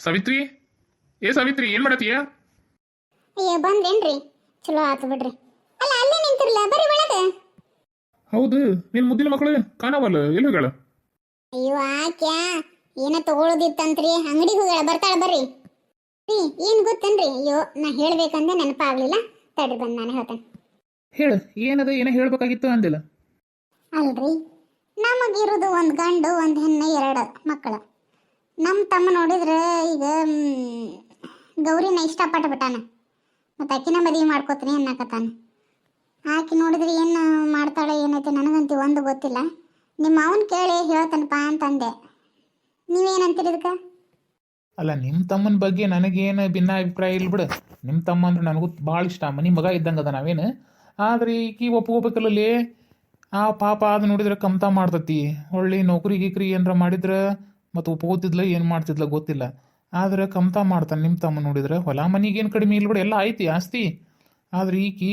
ಸಾವಿತ್ರಿ? ಏ ಸವಿತ್ರಿ ಏನ್ ಮಾಡತ್ತೀಯ? ಅಯ್ಯೋ ಬಂದ್ರೇನ್ರಿ ಚಲೋ ಆತು ಬಿಡ್ರಿ. ಅಲ್ಲ ಅಲ್ಲೇ ನಿಂತಿರ್ಲ ಬರ್ರಿ ಒಳಗೆ. ಹೌದು ನಿನ್ ಮುದ್ದಿನ ಮಕ್ಕಳು ಕಾಣವಲ್ಲ ಎಲ್ಲಿ ಹೋಗ್ಯಾಳ? ಅಯ್ಯೋ ಆಕ್ಯಾ ಏನ ತಗೊಳ್ಳೋದಿತ್ತಂತ್ರಿ ಅಂಗಡಿಗೆ ಹೋಗ್ಯಾಳ ಬರ್ತಾಳ ಬರ್ರಿ. ರೀ ಏನ್ ಗೊತ್ತೇನ್ರಿ? ಅಯ್ಯೋ ನಾ ಹೇಳ್ಬೇಕಂದ್ರೆ ನೆನಪಾಗ್ಲಿಲ್ಲ. ತಡ್ರಿ ಬಂದ್ ನಾನು ಹೇಳ್ತೇನೆ. ಹೇಳು ಏನದ ಏನೋ ಹೇಳ್ಬೇಕಾಗಿತ್ತು ಅಂದಿಲ್ಲ? ಅಲ್ರಿ ನಮಗಿರೋದು ಒಂದು ಗಂಡು ಒಂದು ಹೆಣ್ಣು ಎರಡು ಮಕ್ಕಳು. ನಮ್ಮ ತಮ್ಮ ನೋಡಿದ್ರೆ ಈಗ ಗೌರಿನ ಇಷ್ಟಪಟ್ಟು ಬಿಟ್ಟಾನ. ಮತ್ತು ಅಕ್ಕಿನ ಮದುವೆ ಮಾಡ್ಕೋತೀನಿ ಅನ್ನಕತ್ತಾನೆ. ಆಕಿ ನೋಡಿದ್ರೆ ಏನು ಮಾಡ್ತಾಳೆ, ಏನೈತೆ ನನಗಂತೂ ಒಂದು ಗೊತ್ತಿಲ್ಲ. ನಿಮ್ಮ ಅವನ್ ಕೇಳಿ ಹೇಳ್ತಾನಪ್ಪ ಅಂತಂದೆ. ನೀವೇನಂತೀರಿ ಇದಕ್ಕೆ? ಅಲ್ಲ ನಿಮ್ಮ ತಮ್ಮನ ಬಗ್ಗೆ ನನಗೇನು ಭಿನ್ನ ಅಭಿಪ್ರಾಯ ಇಲ್ಲ ಬಿಡು. ನಿಮ್ಮ ತಮ್ಮ ಅಂದ್ರೆ ನನಗೂ ಭಾಳ ಇಷ್ಟ. ಮನಿ ಮಗ ಇದ್ದಂಗೆ ಅದ ನಾವೇನು? ಆದ್ರೆ ಈಕಿ ಒಪ್ಕೋಬೇಕಲ್ಲಲ್ಲಿ. ಆ ಪಾಪ ಅದು ನೋಡಿದ್ರೆ ಕಮ್ತಾ ಮಾಡ್ತತಿ. ಒಳ್ಳೆ ನೌಕರಿ ಗೀಕ್ರಿ ಏನಾರ ಮಾಡಿದ್ರೆ ಮತ್ತು ಒಪ್ಕೋತಿದ್ಲ, ಏನು ಮಾಡ್ತಿದ್ಲ ಗೊತ್ತಿಲ್ಲ. ಆದ್ರೆ ಕಮ್ತಾ ಮಾಡ್ತಾನೆ ನಿಮ್ಮ ತಮ್ಮ ನೋಡಿದ್ರೆ. ಹೊಲ ಮನಿಗೇನು ಕಡಿಮೆ ಇಲ್ಲ ಬಿಡು, ಎಲ್ಲ ಐತಿ, ಆಸ್ತಿ. ಆದ್ರೆ ಈಕಿ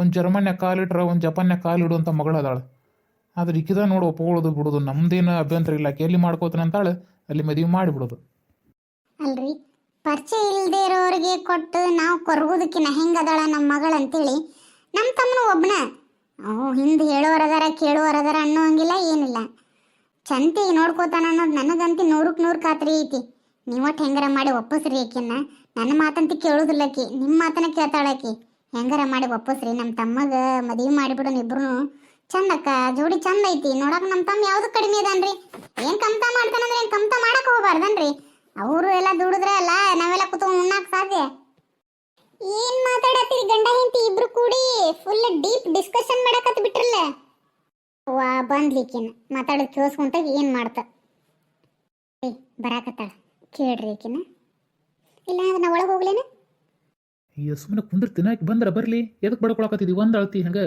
ಒಂದು ಜರ್ಮನ್ಯಾಗ ಕಾಲಿಟ್ರ ಒಂದು ಜಪಾನ್ಯಾಗ ಕಾಲಿಡು ಅಂತ ಮಗಳು ಅದಾಳ ಆದ್ರೆ ಈಕಿದ ನೋಡು ಒಪ್ಕೊಳ್ಳೋದು ಬಿಡೋದು, ನಮ್ದೇನು ಅಭ್ಯಂತರ ಇಲ್ಲ. ಎಲ್ಲಿ ಮಾಡ್ಕೋತಾನೆ ಅಂತಾಳೆ, ಅಲ್ಲಿ ಮದುವೆ ಮಾಡಿಬಿಡೋದು. ಅಲ್ರಿ, ಪರಿಚಯ ಇಲ್ಲದೆ ಇರೋರಿಗೆ ಕೊಟ್ಟು ನಾವು ಕೊರಗೋದಕ್ಕಿನ್ನ ಹೆಂಗದಾಳ ನಮ್ಮ ಮಗಳು ಅಂತೇಳಿ ನಮ್ಮ ತಮ್ಮನ ಒಬ್ಬನ ಅವು ಹಿಂದೆ ಹೇಳೋರದಾರ ಕೇಳೋರದಾರ ಅನ್ನೋ ಹಂಗಿಲ್ಲ ಏನಿಲ್ಲ. ಚಂತಿಗೆ ನೋಡ್ಕೋತಾನ ಅನ್ನೋದು ನನಗಂತೂ ನೂರಕ್ಕೆ ನೂರು ಖಾತ್ರಿ ಐತಿ. ನೀವು ಒಟ್ಟು ಹೆಂಗಾರ ಮಾಡಿ ಒಪ್ಪಸ್ರಿ ಆಕಿನ್ನ. ನನ್ನ ಮಾತಂತೂ ಕೇಳೋದಿಲ್ಲ ಆಕಿ. ನಿಮ್ಮ ಮಾತನ್ನ ಕೇಳ್ತಾಳಕಿ ಹೆಂಗಾರ ಮಾಡಿ ಒಪ್ಪಸ್ರಿ. ನಮ್ಮ ತಮ್ಮಗ ಮದುವೆ ಮಾಡಿಬಿಡೋಣ ಇಬ್ರು ಚಂದಕ್ಕ ಜೋಡಿ ಚಂದ ಐತಿ. ನೋಡಕ್ ನಮ್ಮ ತಮ್ಮ ಯಾವ್ದು ಕಡಿಮೆ ಅದನ್ರಿ? ಏನ್ ಕಮ್ತಾ ಮಾಡ್ತಾನಂದ್ರೆ ಏನ್ ಕಮ್ತ ಮಾಡಕ್ ಹೋಗ್ಬಾರ್ದನ್ರಿ? ಅವರು ಎಲ್ಲ ದುಡಿದ್ರೆ ಅಲ್ಲ, ನಾವೆಲ್ಲ ಕುತ್ಕೊಂಡು ಉಣ್ಣಾಕ್ ಸಾಧ್ಯ? ಏನ್ ಮಾತಾಡತ್ತೀರಿ ಗಂಡ ಹೆಂಡತಿ ಇಬ್ರು ಕೂಡಿ? ಫುಲ್ ಡೀಪ್ ಡಿಸ್ಕಷನ್ ಮಾಡಕತ್ ಬಿಟ್ರಲ್ಲ? ವಾ ಬಂದ್ಲಿಕಿನ ಮಾತಾಡೋದು ಕೇಳಿಸ್ಕೊಂತ ಏನ್ ಮಾಡ್ತಾ? ಏ ಬರಾಕತ್ತಾಳ. ಕೇಳ್ರಿ ಈಕಿನ. ಇಲ್ಲ ಅಂದ್ರೆ ನಾ ಒಳಗೆ ಹೋಗ್ಲೇನ? ಅಯ್ಯೋ ಸುಮ್ಮನೆ ಕುಂದ್ರ ಆಕೆ ಬಂದ್ರ ಬರ್ಲಿ. ಎದಕ್ಕೆ ಬಡ್ಕೊಳಕತ್ತಿದ್ವಿ ಒಂದು ಅಳ್ತಿ ಹಂಗ?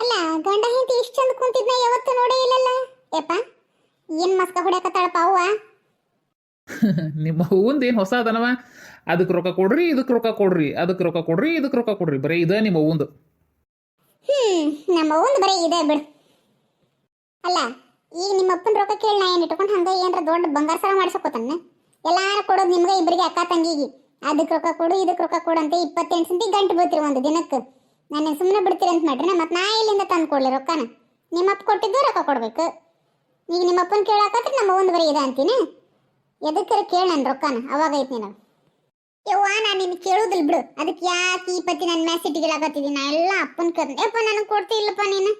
ಅಲ್ಲ ಗಂಡ ಹೆಂಡತಿ ಇಷ್ಟ ಚಂದ ಕುಂತಿದ್ನ ಯಾವತ್ತೂ ನೋಡೇ ಇಲ್ಲಲ್ಲ. ಯಪ್ಪ ಏನ್ ಮಸ್ಕ ಹೊಡ್ಯಾಕತ್ತಾಳಪ್ಪ ಅವ್ವ? ನಿಮ್ಮ ಅವ್ವಂದು ಏನು ಹೊಸ ಅದನವ ಅದಕ್ಕೆ ರೊಕ್ಕ ಕೊಡ್ರಿ ಇದಕ್ಕೆ ರೊಕ್ಕ ಕೊಡ್ರಿ. ಅದಕ್ಕೆ ರೊಕ್ಕ ಕೊಡ್ರಿ ಇದಕ್ಕೆ ರೊಕ್ಕ ಕೊಡ್ರಿ. ಬರೀ ಇದ ನಿಮ್ಮ ಅವ್ವಂದು. ನಮ್ಮ ಒಂದು ಬರೀ ಇದೆ ಬಿಡು. ಅಲ್ಲ, ಈಗ ನಿಮ್ಮ ಅಪ್ಪನ ರೊಕ್ಕ ಕೇಳಿ ನಾ ಏನು ಇಟ್ಕೊಂಡು ಹಂಗೆ ಏನ್ರ ದೊಡ್ಡ ಬಂಗಾರ ಸರ ಮಾಡಿಸ್ಕೊತಾನ? ಎಲ್ಲಾರು ಕೊಡೋದು ನಿಮ್ಗೆ ಇಬ್ಬರಿಗೆ ಅಕ್ಕ ತಂಗಿಗೆ. ಅದಕ್ಕೆ ರೊಕ್ಕ ಕೊಡು ಇದಕ್ಕೆ ರೊಕ್ಕ ಕೊಡು ಅಂತ ಇಪ್ಪತ್ತೆಂಟು ಸಂತಿ ಗಂಟು ಬೀಳ್ತೀರಿ ಒಂದು ದಿನಕ್ಕೆ. ನಾನು ಸುಮ್ಮನೆ ಬಿಡ್ತೀರಿ ಅಂತ ಮಾಡ್ರಿ ಮತ್ತೆ ನಾ ಇಲ್ಲಿಂದ ತಂದು ಕೊಡ್ಲಿ ರೊಕ್ಕನ? ನಿಮ್ಮ ಅಪ್ಪ ಕೊಟ್ಟಿದ್ದು ರೊಕ್ಕ ಕೊಡಬೇಕು. ಈಗ ನಿಮ್ಮ ಅಪ್ಪನ ಕೇಳಾಕತ್ರಿ ನಮ್ಮ ಒಂದು ಬರೀ ಇದೆ ಅಂತೀನಿ. ಎದಕ್ಕರ ಕೇಳಿ ನನ್ನ ರೊಕ್ಕನ? ಅವಾಗ ಐತಿ ನಾವು ಯವ್ವ ನಾನು ನಿನ್ನ ಕೇಳೋದಿಲ್ಲ ಬಿಡು. ಅದಕ್ಕೆ ಯಾಕೆ ಈ ಪತಿ ನನ್ನ ಮ್ಯಾಸೇಜ್ ಇಡಾಕತ್ತಿದ್ದೀನಿ ನಾ ಎಲ್ಲ ಅಪ್ಪನ ಕರ್ನ ಯಪ್ಪ ನನಗೆ ಕೊಡ್ತಿ ಇಲ್ಲಪ್ಪ ನೀನು?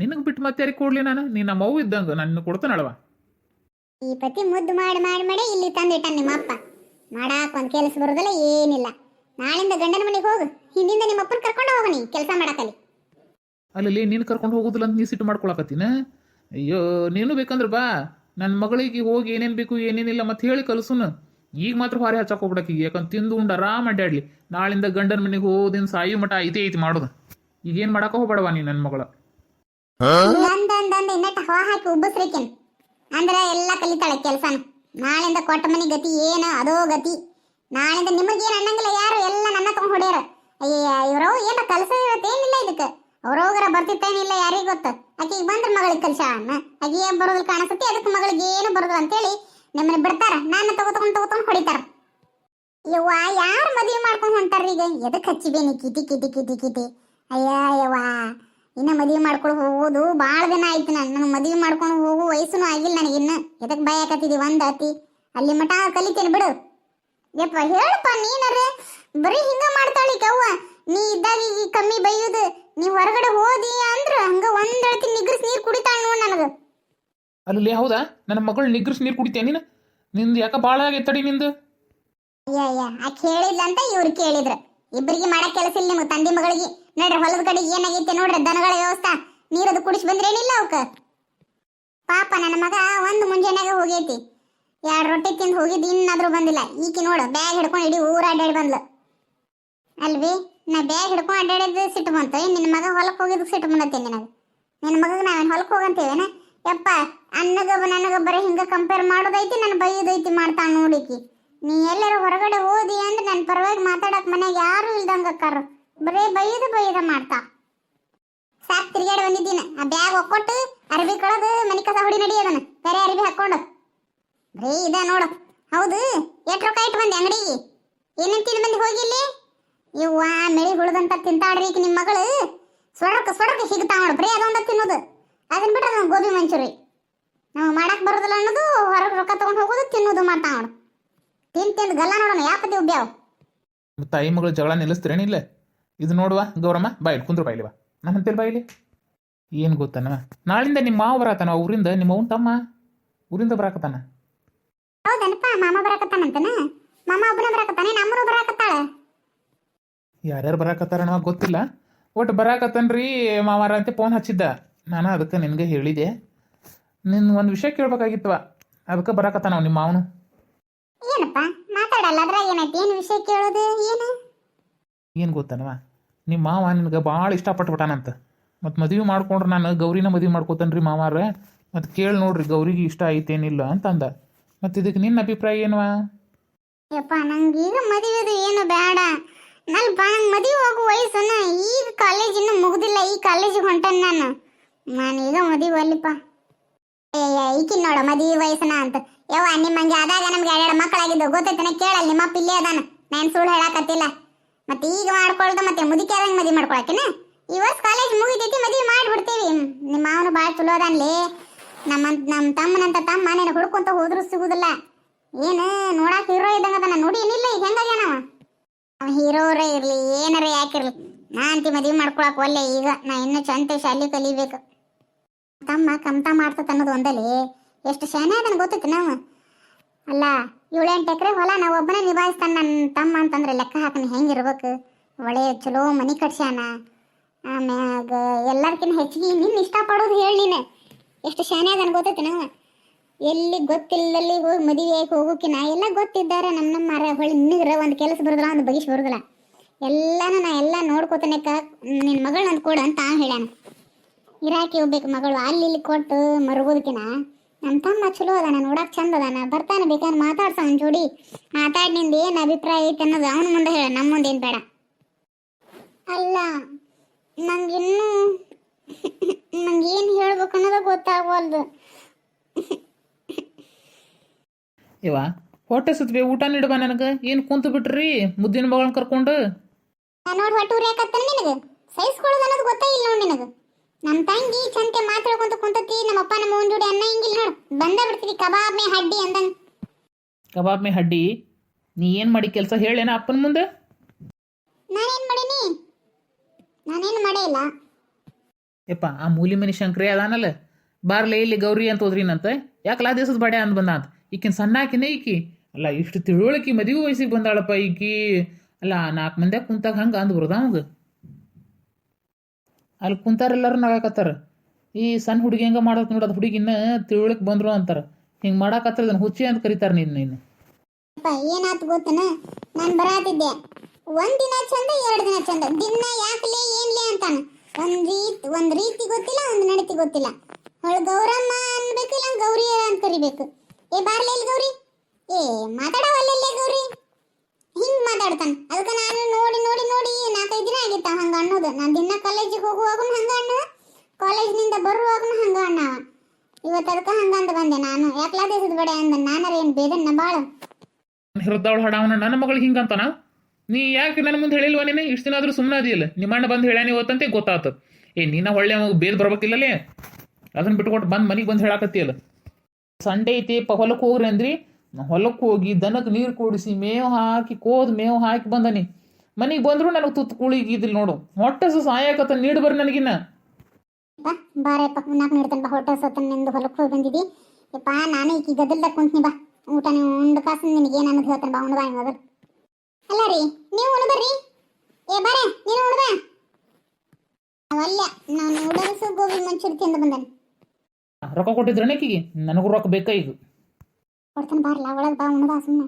ನಿನಗೆ ಬಿಟ್ಟು ಮತ್ತೆ ಯಾರಿಗೆ ಕೊಡ್ಲಿ ನಾನು? ನಿನ್ನ ನಮ್ಮ ಅವ್ವ ಇದ್ದಂಗೆ ನನ್ನ ಕೊಡ್ತಾನಳವ ಈ ಪತಿ ಮುದ್ದು ಮಾಡಿ ಮಾಡಿ ಮಾಡಿ ಇಲ್ಲಿ ತಂದಿಟ್ಟ ನಿಮ್ಮ ಅಪ್ಪ. ಮಾಡಾಕ ಒಂದು ಕೆಲಸ ಬರೋದಿಲ್ಲ ಏನಿಲ್ಲ. ನಾಳಿಂದ ಗಂಡನ ಮನೆಗೆ ಹೋಗು. ಹಿಂದಿಂದ ನಿಮ್ಮ ಅಪ್ಪನ ಕರ್ಕೊಂಡು ಹೋಗು ನೀ ಕೆಲಸ ಮಾಡಕಲ್ಲಿ. ಅಲ್ಲಿ ನೀನು ಕರ್ಕೊಂಡು ಹೋಗೋದಿಲ್ಲ ಅಂತ ನೀ ಸಿಟ್ಟು ಮಾಡ್ಕೊಳಕತ್ತೀನ? ಅಯ್ಯೋ ನೀನು ಬೇಕಂದ್ರೆ ಬಾ. ನನ್ನ ಮಗಳಿಗೆ ಹೋಗಿ ಏನೇನು ಬೇಕು ಏನೇನಿಲ್ಲ ಮತ್ತೆ ಹೇಳಿ ಕಲ್ಸುನು. ಈಗ ಮಾತ್ರ ಹೊರೆ ಹಚ್ಚಕ್ ಹೋಗ್ಬಿಡಕ್ಕೆ ಈಗ ಯಾಕಂದ್ರೆ ತಿಂದು ಉಂಡು ಆರಾಮ್ ಅಡ್ಡಾಡ್ಲಿ ನಾಳಿಂದ ಗಂಡನ ಮನೆಗೆ ಹೋದಿನ ಸಾಯಿ ಮಠ ಐತೆ ಐತಿ ಮಾಡೋದು. ಈಗೇನು ಮಾಡಕ ಹೋಗ್ಬೇಡವ ನೀ ನನ್ನ ಮಗಳ? ಹಾಕಿ ಉಬ್ಬಸ್ರಿಕಿನ್. ಅಂದ್ರೆ ಎಲ್ಲ ಕಲಿತಾಳೆ ಕೆಲಸನ. ನಾಳಿಂದ ಕೊಟ್ಟ ಮನೆ ಗತಿ ಏನ ಅದೋ ಗತಿ. ನಾಳಿಂದ ನಿಮಗೇನು ಅನ್ನಂಗಿಲ್ಲ ಯಾರು ಎಲ್ಲ ನನ್ನ ತಗೊಂಡ್ ಹೊಡ್ಯಾರ. ಅಯ್ಯ ಇವರು ಏನ ಕೆಲಸ ಇರತ್ತೇನಿಲ್ಲ ಇದಕ್ಕೆ. ಅವ್ರೋಗರ ಬರ್ತಿತ್ತೇನಿಲ್ಲ ಯಾರಿಗ್ ಗೊತ್ತ. ಈಗ ಬಂದ್ರ ಮಗಳಿಗೆ ಕಲ್ಸ ಅನ್ನ ಆಕೆ ಏನ್ ಬರೋದಿಲ್ಲ ಕಾಣಿಸುತ್ತೆ, ಅದಕ್ಕೆ ಮಗಳಿಗೆ ಏನು ಬರೋದಿಲ್ಲ ಅಂತೇಳಿ ನಿಮ್ಮನ್ನ ಬಿಡ್ತಾರ? ನಾನು ತಗೋ ತಗೊಂಡ್ ಹೊಡಿತಾರ. ಯವ್ವ, ಯಾರು ಮದುವೆ ಮಾಡ್ಕೊಂಡು ಹೊಂಟಾರ್ರಿ ಈಗ? ಎದಕ್ ಹಚ್ಚಿಬೇನಿ ಕಿಟಿ ಕಿಟಿ ಕಿಟಿ ಕಿಟಿ? ಅಯ್ಯ, ಯವ್ವ, ಇನ್ನ ಮದುವೆ ಮಾಡ್ಕೊಂಡು ಹೋಗೋದು ಭಾಳ ದಿನ ಆಯ್ತು ನಾನು. ನನಗೆ ಮದುವೆ ಮಾಡ್ಕೊಂಡು ಹೋಗು ವಯಸ್ಸುನು ಆಗಿಲ್ಲ ನನಗಿನ್ನ ಎದಕ್ಕೆ ಭಯ ಆಕತ್ತಿದಿ ಒಂದ್ ಅತಿ? ಅಲ್ಲಿ ಮಠ ಕಲಿತೇನೆ ಬಿಡು. ಯಪ್ಪ, ಹೇಳಪ್ಪ ನೀನರೆ. ಬರೀ ಹಿಂಗ ಮಾಡ್ತಾಳಿ ಕವ್ವ ನೀ ಇದ್ದಾಗ ಈ ಕಮ್ಮಿ ಬೈಯುದು. ನೀ ಹೊರಗಡೆ ಹೋದಿ ಅಂದ್ರ ಹಂಗ ಒಂದ್ ಅಳತಿ ನಿಗ್ರಸ್ ಅಲ್ಲಿ ಹೌದಾ? ನನ್ನ ಮಗಳು ನಿಗ್ರಸ್ ನೀರು ಕುಡಿತೇನೆ ನೀನು? ನಿಂದು ಯಾಕ ಭಾಳ ಆಗೈತಡಿ ನಿಂದು? ಅಯ್ಯ ಅಯ್ಯ ಆಕೆ ಹೇಳಿಲ್ಲ ಅಂತ ಇವ್ರು ಕೇಳಿದ್ರ. ಇಬ್ಬರಿಗೆ ಮಾಡಕ್ ಕೆಲಸ ಇಲ್ಲ ನಿಮ್ಗೆ, ತಂದೆ ಮಗಳಿಗೆ. ನೋಡ್ರಿ, ಹೊಲದ ಕಡೆ ಏನಾಗೈತೆ ನೋಡ್ರಿ, ದನಗಳ ವ್ಯವಸ್ಥೆ. ನೀರದು ಕುಡಿಸಿ ಬಂದ್ರೇನಿಲ್ಲ ಅವಕ್ಕ ಪಾಪ, ನನ್ನ ಮಗ ಒಂದು ಮುಂಜಾನೆಗೆ ಹೋಗೈತಿ. ಎರಡು ರೊಟ್ಟಿ ತಿಂದು ಹೋಗಿದ್ದು ಇನ್ನಾದ್ರೂ ಬಂದಿಲ್ಲ. ಈಕಿ ನೋಡು, ಬ್ಯಾಗ್ ಹಿಡ್ಕೊಂಡು ಇಡೀ ಊರ ಅಡ್ಡಾಡಿ ಬಂದ್ಲು. ಅಲ್ವಿ, ನಾ ಬ್ಯಾಗ್ ಹಿಡ್ಕೊಂಡು ಅಡ್ಡಾಡಿದ್ದು ಸಿಟ್ಟು ಬಂತು. ನಿನ್ನ ಮಗ ಹೊಲಕ್ಕೆ ಹೋಗಿದ್ದು ಸಿಟ್ಟು ಬಂದತ್ತೆ ನಿನಗೆ? ನಿನ್ನ ಮಗಗೆ ನಾವೇನು ಹೊಲಕ್ಕೆ ಹೋಗಂತೇವೇನ? ಯಪ್ಪ ಅನ್ನಗ ನನಗ ಬರೀ ಹಿಂಗ ಕಂಪೇರ್ ಮಾಡೋದೈತಿ ನನ್ನ ಬೈಯೋದೈತಿ ಮಾಡ್ತಾ ನೋಡಿಕಿ. ನೀ ಎಲ್ಲರ ಹೊರಗಡೆ ಓದಿ ಅಂದ್ರೆ ನನ್ನ ಪರವಾಗಿ ಮಾತಾಡಕ್ ಮನ್ಯಾಗ ಯಾರು ಇಲ್ದಂಗ ಅಕ್ಕಾರ. ಬರೇ ಬೈಯದ ಬೈಯದ ಮಾಡ್ತಾ. ಸಾಕ್ ತಿರ್ಗಾಡಿ ಬಂದಿದ್ದೀನಿ. ಆ ಬ್ಯಾಗ್ ಒಕ್ಕೊಟ್ಟು ಅರ್ಬಿ ಕಳದು ಮನಿ ಕಸ ಹೊಡಿ ನಡಿ ಅದನ್ನ. ಬೇರೆ ಅರ್ಬಿ ಹಾಕೊಂಡು ಬರೀ ಇದ ನೋಡು. ಹೌದು, ಎಷ್ಟು ರೊಕ್ಕ ಇಟ್ಟು ಬಂದೆ ಅಂಗಡಿಗೆ? ಏನೇನು ತಿಂದು ಬಂದು ಹೋಗಿಲ್ಲಿ ಇವ್ವ ಮೆಳಿ ಹುಳದಂತ ತಿಂತಾಡ್ರಿ ಈಗ ನಿಮ್ಮ ಮಗಳು. ಸ್ವಡಕ್ಕೆ ಸ್ವಡಕ್ಕೆ ಸಿಗ್ತಾವ ಬರೀ ಅದೊಂದ ತಿನ್ನೋದು. ಅದನ್ನ ಬಿಟ್ರೆ ಗೋಬಿ ಮಂಚೂರಿ. ನಾವು ಮಾಡಕ್ ಬರೋದಿಲ್ಲ ಅನ್ನೋದು ಹೊರಗೆ ರೊಕ್ಕ ತಗೊಂಡು ಹೋಗೋದು ತಿನ್ನೋದು ಮಾಡ್ತಾ ನೋಡು ತಿಂದು ತಿಂದು ಗಲ್ಲ ನೋಡೋಣ ಯಾಪತಿ ಉಬ್ಬ್ಯಾವ ತಾಯಿ ಮಗಳು ಜಗಳ ನಿಲ್ಲಿಸ್ತೀರೇನಿಲ್ಲ ಇದು ನೋಡುವ ಗೌರಮ್ಮ ಬಾಯಿಲಿ ಕುಂದ್ರು ಬಾಯಿಲಿ ಬಾ. ನಾನು ಅಂತೀರಿ ಬಾಯಿಲಿ ಏನು ಗೊತ್ತನ ನಾಳಿಂದ ನಿಮ್ಮ ಮಾವ ಬರಾಕತ್ತಾನ ಊರಿಂದ ನಿಮ್ಮ ಅವನ ತಮ್ಮ? ಊರಿಂದ ಬರಾಕತ್ತಾನ? ಹೌದನಪ್ಪ ಮಾಮ ಬರಾಕತ್ತಾನಂತನ? ಮಾಮ ಒಬ್ಬನ ಬರಾಕತ್ತಾನೆ ನಮ್ಮರು ಬರಾಕತ್ತಾಳ? ಯಾರ್ಯಾರು ಬರಾಕತ್ತಾರ ಗೊತ್ತಿಲ್ಲ. ಒಟ್ಟು ಬರಾಕತ್ತನ್ರಿ ಮಾವಾರ ಅಂತ ಫೋನ್ ಹಚ್ಚಿದ್ದ. ನಾನು ಅದಕ್ಕೆ ನಿನಗೆ ಹೇಳಿದೆ. ನಿನ್ನ ಒಂದು ವಿಷಯ ಕೇಳ್ಬೇಕಾಗಿತ್ತವ. ಅದಕ್ಕೆ ಬರಾಕತ್ತಾನ ಅವ್ನು ನಿಮ್ಮ ಮಾವನು? ಏನಪ್ಪ ಮಾತಾಡಲ್ಲ ಅದ್ರಾಗ ಏನೈತಿ? ಏನು ವಿಷಯ ಕೇಳೋದು ಏನು? ಏನು ಗೊತ್ತನವ ನಿಮ್ಮ ಮಾವ ನಿನಗೆ ಭಾಳ ಇಷ್ಟಪಟ್ಬಿಟ್ಟಾನಂತ. ಮತ್ತು ಮದುವೆ ಮಾಡ್ಕೊಂಡ್ರೆ ನಾನು ಗೌರಿನ ಮದುವೆ ಮಾಡ್ಕೋತಾನ್ರಿ ಮಾವಾರ ಮತ್ತು ಕೇಳಿ ನೋಡ್ರಿ ಗೌರಿಗೆ ಇಷ್ಟ ಐತೇನಿಲ್ಲ ಅಂತ ಅಂದ ಮತ್ತು ಇದಕ್ಕೆ ನಿನ್ನ ಅಭಿಪ್ರಾಯ ಏನವ? ಯಪ್ಪ ನಂಗೆ ಈಗ ಮದುವೆದು ಏನು ಬೇಡ ನಲ್ಪ ನಂಗೆ ಮದುವೆ ಹೋಗೋ ವಯಸ್ಸನ್ನ. ಈಗ ಕಾಲೇಜಿನ ಮುಗ್ದಿಲ್ಲ ಈ ಕಾಲೇಜಿಗೆ ಹೊಂಟನ್ ನಾನು. ನಾನು ಈಗ ಮದುವೆ ಅಲ್ಲಿಪ್ಪ. ಈಕಿನ್ ನೋಡ ಮದುವೆ ವಯಸ್ಸನ ಅಂತ. ಯವ್ವ ನಿಮ್ಮಂಗೆ ಆದಾಗ ನಮ್ಗೆ ಎರಡು ಮಕ್ಕಳಾಗಿದ್ದು ಗೊತ್ತೈತನ? ಕೇಳಲ್ಲ, ನಿಮ್ಮ ಅಪ್ಪ ಇಲ್ಲೇ ಅದಾನ. ನಾನು ಸುಳ್ಳು ಹೇಳಕತ್ತಿಲ್ಲ. ಮತ್ತೆ ಈಗ ಮಾಡ್ಕೊಳ್ದ ಮತ್ತೆ ಮುದುಕಿ ಮದ್ವೆ ಮಾಡ್ಕೊಳಕಿನ? ಈ ವರ್ಷ ಕಾಲೇಜ್ ಮುಗಿತೈತಿ, ಮದ್ವೆ ಮಾಡ್ಬಿಡ್ತೀವಿ. ನಿಮ್ಮ ಮಾವನು ಭಾಳ ಚಲೋ ಅದಾನ್ಲಿ. ನಮ್ಮ ನಮ್ಮ ತಮ್ಮನಂತ ತಮ್ಮ ಮನೇನ ಹುಡ್ಕೊಂತ ಹೋದ್ರು ಸಿಗುದಿಲ್ಲ. ಏನು, ನೋಡಕ್ ಹೀರೋ ಇದ್ದಂಗ ಅದಾನ. ನೋಡಿ ಏನಿಲ್ಲ ಈಗ ಹೆಂಗಾಗ್ಯಾನ ಅವ? ಹೀರೋರೇ ಇರ್ಲಿ, ಏನಾರ ಯಾಕಿರಲಿ. ನಾ ಅಂತಿ ಮದ್ವೆ ಮಾಡ್ಕೊಳಕ್ ಒಲ್ಲೆ ಈಗ. ನಾ ಇನ್ನೂ ಚಂದ ಶಾಲಿ ಕಲಿಬೇಕು. ತಮ್ಮ ಕಮ್ತಾ ಮಾಡ್ತತ್ ಅನ್ನೋದು ಒಂದಲ್ಲಿ. ಎಷ್ಟು ಶಾನೆ ಅದನ್ನ ಗೊತ್ತೈತಿ ನಾವು? ಅಲ್ಲ, ಏಳೆಂಟು ಎಕರೆ ಹೊಲ ನಾ ಒಬ್ಬನೇ ನಿಭಾಯಿಸ್ತಾನ ನನ್ನ ತಮ್ಮ ಅಂತಂದ್ರೆ ಲೆಕ್ಕ ಹಾಕನಿ ಹೆಂಗಿರ್ಬೇಕು ಒಳ್ಳೆ ಚಲೋ ಮನಿ ಕಟ್ಸ್ಯಾನ. ಆಮ್ಯಾಗ ಎಲ್ಲರ್ಕಿನ್ನ ಹೆಚ್ಚಿಗೆ ನಿನ್ನ ಇಷ್ಟಪಡೋದು ಹೇಳಿ ನೀನು. ಎಷ್ಟು ಶಾನೆ ಅದನ್ನ ಗೊತ್ತೈತಿ ನಾವು? ಎಲ್ಲಿ ಗೊತ್ತಿಲ್ಲದಲ್ಲಿ ಹೋಗಿ ಮದುವೆ ಆಗಿ ಹೋಗೋಕಿನ ಎಲ್ಲ ಗೊತ್ತಿದ್ದಾರೆ ನಮ್ಮ ನಮ್ಮ ಹೊಳಿ ಹೊಳ್ಳಿ ನಿನಗ್ರ ಒಂದು ಕೆಲಸ ಬರೋದಿಲ್ಲ, ಒಂದು ಬಗಿಸ್ ಬರೋದಿಲ್ಲ. ಎಲ್ಲಾನು ನಾ ಎಲ್ಲ ನೋಡ್ಕೋತಾನೆ ನಿನ್ನ ಮಗಳು ನಂದು ಕೊಡು ಅಂತ ಹೇಳ್ಯಾನ. ಇರಾಕಿ ಹೋಗ್ಬೇಕು ಮಗಳು. ಅಲ್ಲಿ ಇಲ್ಲಿ ಕೊಟ್ಟು ಮರುಗೋದಕ್ಕಿನ ನಮ್ಮ ತಮ್ಮ ಚಲೋ ಅದಾನ ನೋಡಕ್ ಚಂದ ಅದಾನ. ಬರ್ತಾನೆ ಬೇಕಾದ್ರೆ ಮಾತಾಡ್ಸ ಅವ್ನ ಜೋಡಿ. ಮಾತಾಡಿ ನಿಂದ ಏನು ಅಭಿಪ್ರಾಯ ಐತೆ ಅನ್ನೋದು ಅವನ ಮುಂದೆ ಹೇಳ ನಮ್ಮ ಮುಂದೆ ಏನು ಬೇಡ. ಅಲ್ಲ ನಂಗಿನ್ನೂ ನಂಗೆ ಏನು ಹೇಳ್ಬೇಕು ಅನ್ನೋದು ಗೊತ್ತಾಗವಲ್ದು. ಇವ ಹೊಟ್ಟೆ ಸುತ್ತಬೇ ಊಟ ನೀಡುವ ನನಗೆ. ಏನು ಕುಂತು ಬಿಟ್ರಿ ಮುದ್ದಿನ ಮಗಳನ್ನ ಕರ್ಕೊಂಡು? ನೋಡಿ ಹೊಟ್ಟೆ ಉರಿಯಾಕತ್ತಾನ ನಿನಗೆ? ಸಹಿಸ್ಕೊಳ್ಳೋದು ಅನ್ನೋದು ಗೊತ್ತಾಗಿಲ್ಲ ನೋಡಿ ನಿನಗೆ. ನಮ್ಮ ತಂಗಿ ಚಂತೆ ಮಾತಾಡ್ಕೊಂತ ಕುಂತತಿ ನಮ್ಮ ಅಪ್ಪ ನಮ್ಮ ಅವ್ನ ಜೋಡಿ ಅನ್ನ ಹಿಂಗಿಲ್ಲ ನೋಡು. ಬಂದ ಬಿಡ್ತೀವಿ ಕಬಾಬ್ ಮೇ ಹಡ್ಡಿ ಅಂದಂಗ. ಕಬಾಬ್ ಮೇ ಹಡ್ಡಿ? ನೀ ಏನು ಮಾಡಿ ಕೆಲಸ ಹೇಳೇನ ಅಪ್ಪನ ಮುಂದೆ? ನಾನೇನ್ ಮಾಡೀನಿ? ನಾನೇನು ಮಾಡೇ ಇಲ್ಲ. ಯಪ್ಪ ಆ ಮೂಲಿ ಮನಿ ಶಂಕರೇ ಅದಾನಲ್ಲ. ಬಾರ್ಲೆ ಇಲ್ಲಿ ಗೌರಿ ಅಂತ ಓದ್ರಿನಂತೆ ಯಾಕೆ ಲಾ ದಿವಸದ ಬಡೆ ಅಂದ ಬಂದ ಅಂತ ಈಕಿನ ಸಣ್ಣಾಕಿನೇ ಈಕಿ. ಅಲ್ಲ ಇಷ್ಟು ತಿಳುವಳಿಕೆ ಮದುವೆ ವಯಸ್ಸಿಗೆ ಬಂದಾಳಪ್ಪ ಈಕಿ. ಅಲ್ಲ ನಾಲ್ಕು ಮಂದ್ಯಾಗ ಕುಂತಾಗ ಹಂಗೆ ಅಂದ್ ಬರೋದ ಅವಂಗ ಅಲ್ಲಿ ಕುಂತಾರೆಲ್ಲರೂ ನಗಾಕತ್ತಾರ. ಈ ಸಣ್ಣ ಹುಡುಗಿ ಹೆಂಗೆ ಮಾಡೋದು ನೋಡೋದು ಹುಡುಗಿನ ತಿಳುವಳಿಕೆ ಬಂದ್ರು ಅಂತಾರ. ಹಿಂಗೆ ಮಾಡಾಕತ್ತಾರ ಅದನ್ನ ಹುಚ್ಚಿ ಅಂತ ಕರೀತಾರೆ ನೀನು ನೀನು ಏನಾಯ್ತು ಗೊತ್ತನ? ನಾನು ಬರಾತಿದ್ದೆ. ಒಂದ್ ದಿನ ಚಂದ, ಎರಡು ದಿನ ಚಂದ. ದಿನ ಯಾಕಲೇ ಏನ್ಲೇ ಅಂತಾನ. ಒಂದ್ ರೀತಿ ಒಂದ್ ರೀತಿ ಗೊತ್ತಿಲ್ಲ, ಒಂದ್ ನಡತಿ ಗೊತ್ತಿಲ್ಲ. ಅವಳು ಗೌರಮ್ಮ ಅನ್ಬೇಕಿಲ್ಲ ಗೌರಿ ಅಂತ ಕರಿಬೇಕು. ಏ, ಬಾರ್ಲೇ ಗೌರಿ? ಏ ಮಾತಾಡವಲ್ಲೇ ಗೌರಿ? ಹಿಂಗ್ ಮಾತಾಡ್ತಾನೆ. ಅದಕ್ಕೆ ನಾನು ನೋಡಿ ನೋಡಿ ನೋಡಿ ನಾಲ್ಕೈದು ದಿನ ಆಗಿತ್ತ ಹಂಗ ಅನ್ನೋದು. ನಾನು ದಿನ ಕಾಲೇಜಿಗೆ ಹೋಗುವಾಗ ಹಂಗ ಅಣ್ಣ. ಕಾಲೇಜ್ನಿಂದ ಬರುವಾಗ ಹಂಗ ಅಣ್ಣ ಇವತ್ತು ಅದಕ್ಕೆ ಹಂಗ ಅಂತ ಬಂದೆ ನಾನು. ಯಾಕಲ ದೇಶದ ಬಡೆ ಅಂದ? ನಾನು ಏನು ಬೇದನ್ನ ಬಾಳ. ಹೃದಯವಳು ಹಡಾವನ ನನ್ನ ಮಗಳಿಗೆ ಹಿಂಗಂತಾನ ನೀ ಯಾಕೆ ನನ್ನ ಮುಂದೆ ಹೇಳಿಲ್ವ ನೀನು ಇಷ್ಟು ದಿನ ಆದರೂ ಸುಮ್ಮನೆ ಅದಿಲ್ಲ ನಿಮ್ಮ ಅಣ್ಣ ಬಂದು ಹೇಳ್ಯಾನಿ ಇವತ್ತಂತೆ ಗೊತ್ತಾತ. ಏ, ನಿನ್ನ ಒಳ್ಳೆ ಬೇದ್ ಬರ್ಬೇಕಿಲ್ಲಲೇ? ಅದನ್ನ ಬಿಟ್ಕೊಟ್ಟು ಬಂದು ಮನೆಗೆ ಬಂದು ಹೇಳಾಕತ್ತಿಯಲ್ಲ. ಸಂಡೆ ಐತಿ ಹೊಲಕ್ಕೆ ಹೋಗ್ರಿ ಅಂದ್ರಿ. ಹೊಲಕ್ಕೆ ಹೋಗಿ ದನಕ್ಕೆ ನೀರು ಕೂಡಿಸಿ ಮೇವು ಹಾಕಿ ಕೋದ್ ಮೇವು ಹಾಕಿ ಬಂದನಿ. ಮನೆಗೆ ಬಂದ್ರು ನನಗೆ ತುತ್ತು ಕುಳಿಗೆ ಇದಿಲ್ಲ ನೋಡು. ಹೊಟ್ಟೆ ಸು ಸಾಯಕತ್ತ ನೀಡು ಬರ್ರಿ ನನಗಿನ್ನ. ಬಾ ಬಾರಪ್ಪ ಉಣ್ಣಾಕ ನೀಡ್ತಾನೆ ಬಾ. ಹೊಟ್ಟೆ ಸತ್ತ ನಿಂದು ಹೊಲಕ್ಕೆ ಹೋಗಿ ಬಂದಿದ್ದಿ ಯಪ್ಪ ನಾನು ಈಗ ಗದಲ್ದಾಗ ಕುಂತ್ನಿ ಬಾ. ಊಟ ನೀವು ಉಂಡು ಕಾಸು ನಿನಗೆ ಏನು ಅನ್ನೋದು ಹೇಳ್ತಾನೆ ಬಾ ಉಂಡು ಬಾ ಮೊದಲು ಅಲ್ಲ ರೀ ನೀವು ಉಣ್ಣು ಬರ್ರಿ ಏ ಬಾರೆ ನೀನು ಉಣ್ಣು ಬಾ ಅವಲ್ಲ ನಾನು ನೂಡಲ್ಸ್ ಗೋಬಿ ಮಂಚೂರಿ ತಿಂದು ಬಂದಾನೆ. ರೊಕ್ಕ ಕೊಟ್ಟಿದ್ರೆ ನನಗೂ ರೊಕ್ಕ ಬೇಕಾ ಈಗ? ಕೊಡ್ತಾನೆ ಬಾರಲ್ಲ ಒಳಗೆ ಬಾ ಉಣ್ಣು ಬಾ ಸುಮ್ಮನೆ